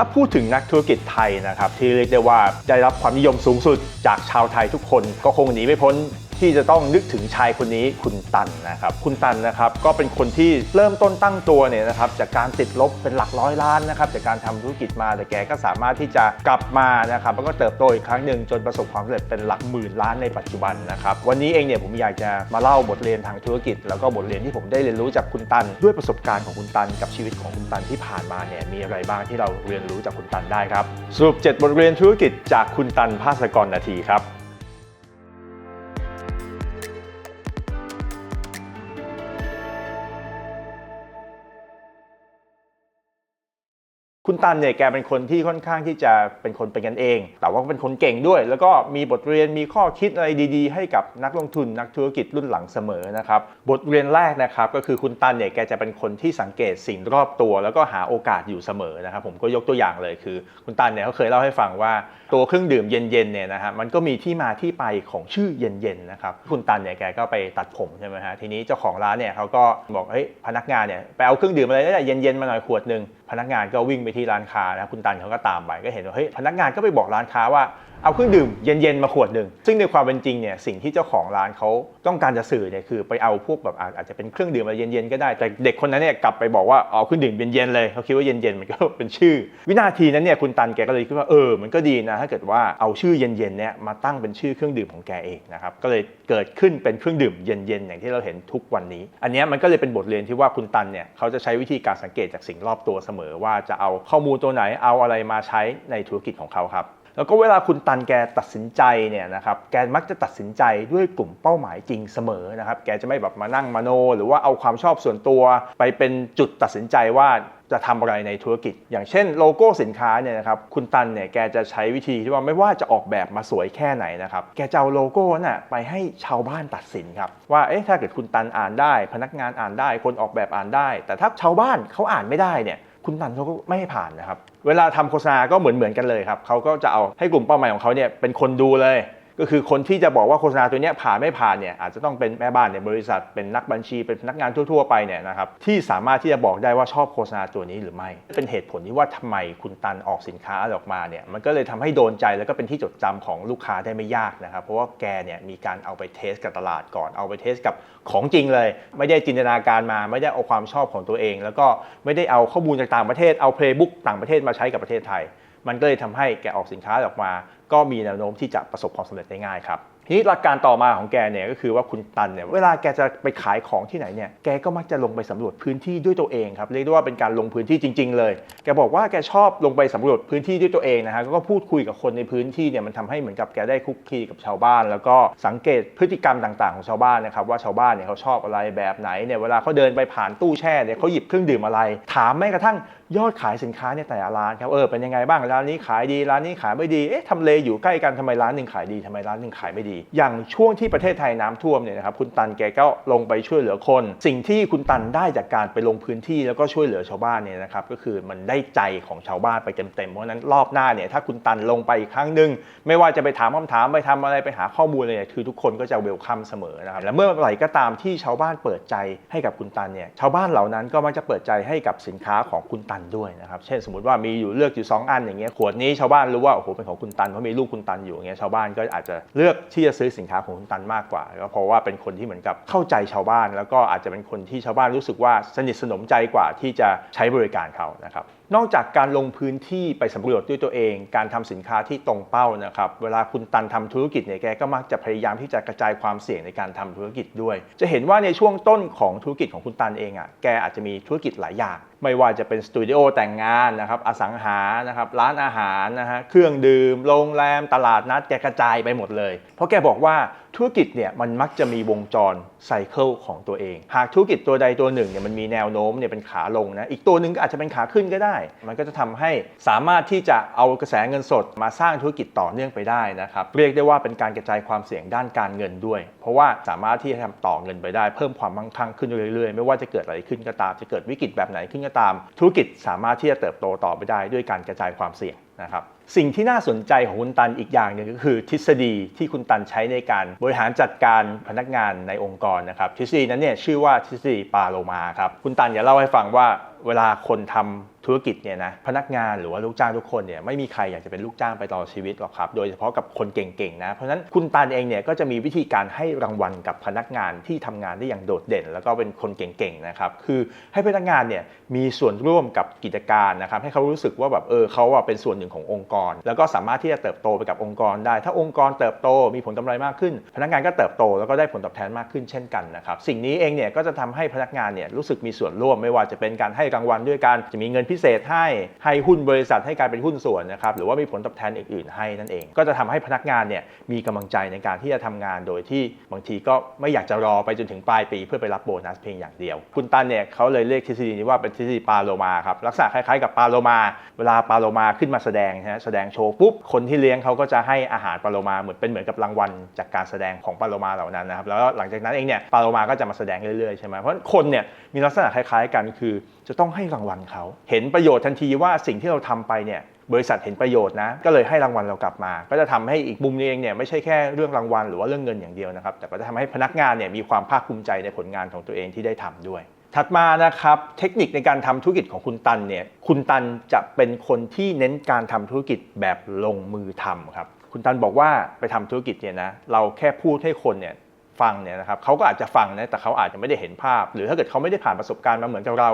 ถ้าพูดถึงนักธุรกิจไทยนะครับที่เรียกได้ว่าได้รับความนิยมสูงสุดจากชาวไทยทุกคนก็คงหนีไม่พ้น ที่จะต้องนึกถึงชายคนนี้คุณตันนะครับ คุณตันนะครับก็เป็นคนที่เริ่มต้นตั้งตัวเนี่ยนะครับจากการติดลบเป็นหลักร้อยล้านนะครับจากการทำธุรกิจมาแต่แกก็สามารถที่จะกลับมานะครับแล้วก็เติบโตอีกครั้งหนึ่งจนประสบความสำเร็จเป็นหลักหมื่นล้านในปัจจุบันนะครับวันนี้เองเนี่ยผมอยากจะมาเล่าบทเรียนทางธุรกิจ แล้วก็บทเรียนที่ผมได้เรียนรู้จากคุณตัน ด้วยประสบการณ์ของคุณตัน กับชีวิตของคุณตันที่ผ่านมาเนี่ยมีอะไรบ้างที่เราเรียนรู้จากคุณตันได้ครับสรุป 7 บทเรียนธุรกิจจากคุณตันภาสกรนาทีครับ คุณตันเนี่ยแกเป็นคนที่ค่อนข้างที่จะเป็นคนเป็นกันเอง แต่ว่าเป็นคนเก่งด้วย แล้วก็มีบทเรียนมีข้อคิดอะไรดีๆ ให้กับนักลงทุนนักธุรกิจรุ่นหลังเสมอนะครับบทเรียนแรกนะครับก็คือคุณตันเนี่ยแกจะเป็นคนที่สังเกตสิ่งรอบตัว แล้วก็หาโอกาสอยู่เสมอนะครับผมก็ยกตัวอย่างเลยคือ คุณตันเนี่ยเขาเคยเล่าให้ฟังว่าตัวเครื่องดื่มเย็นๆเนี่ยนะฮะมันก็มีที่มาที่ไปของชื่อเย็นๆนะครับคุณตันเนี่ยแกก็ไปตัดผมใช่ไหมฮะทีนี้เจ้าของร้านเนี่ยเขาก็บอกเฮ้ยพนักงานเนี่ยไปเอาเครื่องดื่มอะไรได้เย็นๆมาหน่อยขวดหนึ่ง พนักงานก็วิ่งไปที่ร้านค้านะคุณตันเขาก็ตามไปก็เห็นว่าเฮ้ยพนักงานก็ไปบอกร้านค้าว่าเอาเครื่องดื่มเย็นๆมาขวดหนึ่งซึ่งในความเป็นจริงเนี่ยสิ่งที่เจ้าของร้านเขาต้องการจะสื่อเนี่ยคือไปเอาพวกแบบอาจจะเป็นเครื่องดื่มอะไรเย็นๆก็ได้แต่เด็กคนนั้นเนี่ยกลับไปบอกว่าเอาเครื่องดื่มเย็นๆเลยเขาคิดว่าเย็นๆมันก็เป็นชื่อ วินาทีนั้นเนี่ยคุณตันแกก็เลยคิดว่าเออมันก็ดีนะถ้าเกิดว่าเอาชื่อเย็นๆเนี่ยมาตั้งเป็นชื่อเครื่องดื่มของแกเองนะครับก็เลยเกิดขึ้นเป็นเครื่องดื่มเย็นๆอย่างที่เราเห็นทุกวันนี้ อันนี้มันก็เลยเป็นบทเรียนที่ว่าคุณตันเนี่ยเขาจะใช้วิธีการสังเกตจากสิ่งรอบตัวเสมอว่าจะเอาข้อมูลตัวไหนเอาอะไรมาใช้ในธุรกิจของเขาครับแล้วก็เวลาคุณตันแกตัดสินใจเนี่ยนะครับ แกมักจะตัดสินใจด้วยกลุ่มเป้าหมายจริงเสมอนะครับ แกจะไม่แบบมานั่งมโน หรือว่าเอาความชอบส่วนตัว ไปเป็นจุดตัดสินใจว่าจะทำอะไรในธุรกิจ อย่างเช่นโลโก้สินค้าเนี่ยนะครับ คุณตันเนี่ยแกจะใช้วิธีที่ว่าไม่ว่าจะออกแบบมาสวยแค่ไหนนะครับ แกจะเอาโลโก้น่ะไปให้ชาวบ้านตัดสินครับว่า เอ๊ะ ถ้าเกิดคุณตันอ่านได้ พนักงานอ่านได้ คนออกแบบอ่านได้ แต่ถ้าชาวบ้านเขาอ่านไม่ได้เนี่ย คุณตันเขาก็ไม่ให้ผ่านนะครับ เวลาทำโฆษณาก็เหมือนเหมือนกันเลยครับเขาก็จะเอาให้กลุ่มเป้าหมายของเขาเนี่ยเป็นคนดูเลย ก็คือคนที่จะบอกว่าโฆษณาตัวนี้ผ่านไม่ผ่านเนี่ยอาจจะต้องเป็นแม่บ้านในบริษัทเป็นนักบัญชีเป็นพนักงานทั่ว ๆ ไปเนี่ยนะครับที่สามารถที่จะบอกได้ว่าชอบโฆษณาตัวนี้หรือไม่ เป็นเหตุผลที่ว่าทำไมคุณตันออกสินค้าออกมาเนี่ยมันก็เลยทำให้โดนใจแล้วก็เป็นที่จดจำของลูกค้าได้ไม่ยากนะครับเพราะว่าแกเนี่ยมีการเอาไปเทสกับตลาดก่อนเอาไปเทสกับของจริงเลย ไม่ได้จินตนาการมาไม่ได้เอาความชอบของตัวเอง แล้วก็ไม่ได้เอาข้อมูลจากต่างประเทศเอาเพลย์บุ๊กต่างประเทศมาใช้กับประเทศไทย มันก็เลยทำให้แกออกสินค้าออกมา ก็มีแนวโน้มที่จะประสบความสำเร็จได้ง่ายครับ ทีนี้หลักการต่อมาของแกเนี่ยก็คือว่าคุณตันเนี่ยเวลาแกจะไปขายของที่ไหนเนี่ยแกก็มักจะลงไปสำรวจพื้นที่ด้วยตัวเองครับเรียกได้ว่าเป็นการลงพื้นที่จริง ๆ เลย แกบอกว่าแกชอบลงไปสำรวจพื้นที่ด้วยตัวเองนะฮะก็พูดคุยกับคนในพื้นที่เนี่ยมันทำให้เหมือนกับแกได้คุกคีกับชาวบ้าน แล้วก็สังเกตพฤติกรรมต่าง ๆของชาวบ้านนะครับว่าชาวบ้านเนี่ยเขาชอบอะไรแบบไหนเนี่ยเวลาเขาเดินไปผ่านตู้แช่เนี่ยเขาหยิบเครื่องดื่มอะไร ถามแม้กระทั่งยอดขายสินค้าในแต่ละร้านครับเออเป็นยังไงบ้างร้านนี้ขายดีร้านนี้ขายไม่ดีเอ๊ะทำเลอยู่ใกล้กันทำไมร้านหนึ่งขายดีทำไมร้านหนึ่งขายไม่ดีอย่างช่วงที่ประเทศไทยน้ำท่วมเนี่ยนะครับคุณตันแกก็ลงไปช่วยเหลือคน สิ่งที่คุณตันได้จากการไปลงพื้นที่แล้วก็ช่วยเหลือชาวบ้านเนี่ยนะครับก็คือมันได้ใจของชาวบ้านไปเต็มๆเพราะฉะนั้นรอบหน้าเนี่ยถ้าคุณตันลงไปอีกครั้งหนึ่งไม่ว่าจะไปถามคำถามไปทำอะไรไปหาข้อมูลอะไรเนี่ยคือทุกคนก็จะเวลคัมเสมอนะครับและเมื่อไหร่ก็ตามที่ชาวบ้านเปิดใจให้กับคุณตันเนี่ยชาวบ้านเหล่านั้นก็มักจะเปิดใจให้กับสินค้าของคุณตันด้วยนะครับเช่นสมมติว่ามีอยู่เลือกอยู่ 2 อันอย่างเงี้ยขวดนี้ชาวบ้านรู้ว่าโอ้โหเป็นของคุณตันเพราะมีลูกคุณตันอยู่อย่างเงี้ยชาวบ้านก็อาจจะเลือกที่จะซื้อสินค้าของคุณตันมากกว่าก็เพราะว่าเป็นคนที่เหมือนกับเข้าใจชาวบ้าน แล้วก็อาจจะเป็นคนที่ชาวบ้านรู้สึกว่าสนิทสนมใจกว่าที่จะใช้บริการเขานะครับ นอกจากการลงพื้นที่ไปสำรวจด้วยตัวเอง การทำสินค้าที่ตรงเป้านะครับ เวลาคุณตันทำธุรกิจเนี่ยแกก็มักจะพยายามที่จะกระจายความเสี่ยงในการทำธุรกิจด้วย จะเห็นว่าในช่วงต้นของธุรกิจของคุณตันเองอะแกอาจจะมีธุรกิจหลายอย่าง ไม่ว่าจะเป็นสตูดิโอแต่งงานนะครับอสังหานะครับร้านอาหารนะฮะเครื่องดื่มโรงแรมตลาดนัดแกกระจายไปหมดเลย เพราะแกบอกว่า ธุรกิจเนี่ยมันมักจะมีวงจรไซเคิลของตัวเอง หากธุรกิจตัวใดตัวหนึ่งเนี่ยมันมีแนวโน้มเนี่ยเป็นขาลงนะ อีกตัวหนึ่งก็อาจจะเป็นขาขึ้นก็ได้ มันก็จะทำให้สามารถที่จะเอากระแสเงินสดมาสร้างธุรกิจต่อเนื่องไปได้นะครับ เรียกได้ว่าเป็นการกระจายความเสี่ยงด้านการเงินด้วย เพราะว่าสามารถที่จะทำต่อเงินไปได้ เพิ่มความมั่งคั่งขึ้นเรื่อยๆ ไม่ว่าจะเกิดอะไรขึ้นก็ตาม จะเกิดวิกฤตแบบไหนขึ้นก็ตาม ธุรกิจสามารถที่จะเติบโตต่อไปได้ด้วยการกระจายความเสี่ยงนะครับ สิ่งที่น่าสนใจของคุณตันอีกอย่างหนึ่งก็คือ ทฤษฎีที่คุณตันใช้ในการบริหารจัดการพนักงานในองค์กรนะครับทฤษฎีนั้นเนี่ยชื่อว่าทฤษฎีปาโลมาครับคุณตันอย่าเล่าให้ฟังว่าเวลาคนทำธุรกิจเนี่ยนะพนักงานหรือว่าลูกจ้างทุกคนเนี่ยไม่มีใครอยากจะเป็นลูกจ้างไปตลอดชีวิตหรอกครับโดยเฉพาะกับคนเก่งๆนะเพราะฉะนั้นคุณตันเองเนี่ยก็จะมีวิธีการให้รางวัลกับพนักงานที่ทำงานได้อย่างโดดเด่น แล้วก็เป็นคนเก่งๆนะครับคือให้พนักงานเนี่ยมีส่วนร่วมกับกิจการนะครับให้เขารู้สึกว่าแบบเออเขาเป็นส่วนหนึ่งขององค์กร แล้วก็สามารถที่จะเติบโตไปกับองค์กรได้ ถ้าองค์กรเติบโตมีผลกำไรมากขึ้น พนักงานก็เติบโตแล้วก็ได้ผลตอบแทนมากขึ้นเช่นกันนะครับสิ่งนี้เองเนี่ยก็จะทำให้พนักงานเนี่ยรู้สึกมีส่วนร่วมไม่ว่าจะเป็นการให้รางวัลด้วยการจะมีเงินพิเศษให้ให้หุ้นบริษัทให้กลายเป็นหุ้นส่วนนะครับหรือว่ามีผลตอบแทนอื่นๆให้นั่นเอง ก็จะทำให้พนักงานเนี่ยมีกำลังใจในการที่จะทำงานโดยที่บางทีก็ไม่อยากจะรอไปจนถึงปลายปีเพื่อไปรับโบนัสเพียงอย่างเดียว คุณตันเนี่ยเขาเลยเรียกทฤษฎีนี้ว่าเป็นทฤษฎีปาโลมาครับลักษณะคล้ายๆกับปาโลมา เวลาปาโลมาขึ้นมาแสดงนะแสดงโชว์ปุ๊บคนที่เลี้ยงเขาก็จะให้อาหารปลาโลมาเหมือนเป็นเหมือนกับรางวัลจากการแสดงของปลาโลมาเหล่านั้นนะครับแล้วหลังจากนั้นเองเนี่ยปลาโลมาก็จะมาแสดงเรื่อยๆใช่ไหมเพราะคนเนี่ยมีลักษณะคล้ายๆกันคือ จะต้องให้รางวัลเขาเห็นประโยชน์ทันทีว่าสิ่งที่เราทำไปเนี่ยบริษัทเห็นประโยชน์นะ ก็เลยให้รางวัลเรากลับมา ก็จะทำให้อีกมุมนึงเองเนี่ยไม่ใช่แค่เรื่องรางวัลหรือว่าเรื่องเงินอย่างเดียวนะครับ แต่ก็จะทำให้พนักงานเนี่ยมีความภาคภูมิใจในผลงานของตัวเองที่ได้ทำด้วย ถัดมานะครับเทคนิคในการทำธุรกิจของคุณตันเนี่ยคุณตันจะเป็นคนที่เน้นการทำธุรกิจแบบลงมือทำครับคุณตันบอกว่าไปทำธุรกิจเนี่ยนะเราแค่พูดให้คนเนี่ยฟังเนี่ยนะครับเขาก็อาจจะฟังนะแต่เขาอาจจะไม่ได้เห็นภาพ หรือถ้าเกิดเขาไม่ได้ผ่านประสบการณ์มาเหมือนกับเรา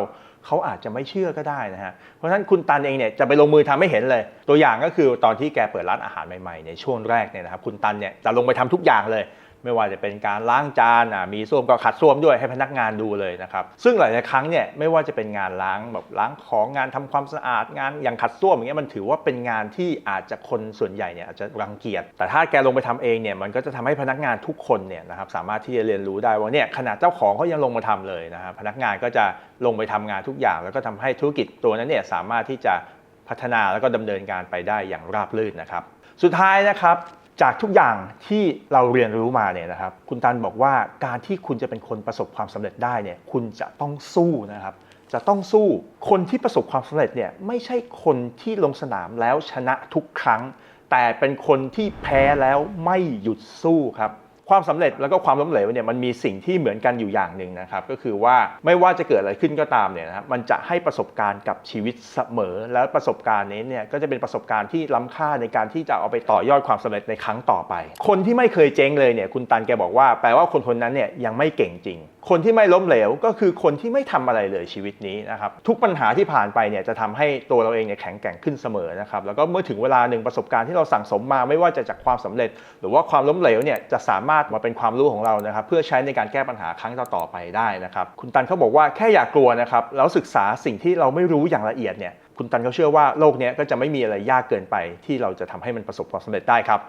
เขาอาจจะไม่เชื่อก็ได้นะฮะเพราะฉะนั้นคุณตันเองเนี่ยจะไปลงมือทำให้เห็นเลย ตัวอย่างก็คือตอนที่แกเปิดร้านอาหารใหม่ๆในช่วงแรกเนี่ยนะครับคุณตันเนี่ยจะลงไปทำทุกอย่างเลย ไม่ว่าจะเป็นการล้างจานอะมีส้วมก็ขัดส้วมด้วยให้พนักงานดูเลยนะครับซึ่งหลายๆครั้งเนี่ยไม่ว่าจะเป็นงานล้างแบบล้างของงานทำความสะอาดงานอย่างขัดส้วมอย่างเงี้ยมันถือว่าเป็นงานที่อาจจะคนส่วนใหญ่เนี่ยอาจจะรังเกียจแต่ถ้าแกลงไปทำเองเนี่ยมันก็จะทำให้พนักงานทุกคนเนี่ยนะครับสามารถที่จะเรียนรู้ได้ว่าเนี่ยขนาดเจ้าของเขายังลงมาทำเลยนะครับพนักงานก็จะลงไปทำงานทุกอย่าง แล้วก็ทำให้ธุรกิจตัวนั้นเนี่ยสามารถที่จะพัฒนาแล้วก็ดำเนินการไปได้อย่างราบรื่นนะครับ สุดท้ายนะครับ จากทุกอย่างที่เราเรียนรู้มาเนี่ยนะครับ คุณตันบอกว่าการที่คุณจะเป็นคนประสบความสำเร็จได้เนี่ย คุณจะต้องสู้นะครับ จะต้องสู้ คนที่ประสบความสำเร็จเนี่ยไม่ใช่คนที่ลงสนามแล้วชนะทุกครั้ง แต่เป็นคนที่แพ้แล้วไม่หยุดสู้ครับ ความสำเร็จแล้วก็ความล้มเหลวเนี่ยมันมีสิ่งที่เหมือนกันอยู่อย่างหนึ่งนะครับ ก็คือว่าไม่ว่าจะเกิดอะไรขึ้นก็ตามเนี่ยนะครับมันจะให้ประสบการณ์กับชีวิตเสมอ แล้วประสบการณ์นี้เนี่ยก็จะเป็นประสบการณ์ที่ล้ำค่าในการที่จะเอาไปต่อยอดความสำเร็จในครั้งต่อไป คนที่ไม่เคยเจ๊งเลยเนี่ยคุณตันแกบอกว่าแปลว่าคนคนนั้นเนี่ยยังไม่เก่งจริง คนที่ไม่ล้มเหลวก็คือคนที่ไม่ทำอะไรเลยชีวิตนี้นะครับทุกปัญหาที่ผ่านไปเนี่ยจะทำให้ตัวเราเองเนี่ยแข็งแกร่งขึ้นเสมอนะครับแล้วก็เมื่อถึงเวลาหนึ่งประสบการณ์ที่เราสั่งสมมาไม่ว่าจะจากความสำเร็จ หรือว่าความล้มเหลวเนี่ยจะสามารถมาเป็นความรู้ของเรานะครับเพื่อใช้ในการแก้ปัญหาครั้งต่อๆไปได้นะครับคุณตันเขาบอกว่าแค่อย่ากกลัวนะครับแล้วศึกษาสิ่งที่เราไม่รู้อย่างละเอียดเนี่ยคุณตันเขาเชื่อว่าโลกนี้ก็จะไม่มีอะไรยากเกินไปที่เราจะทำให้มันประสบความสำเร็จได้ครับ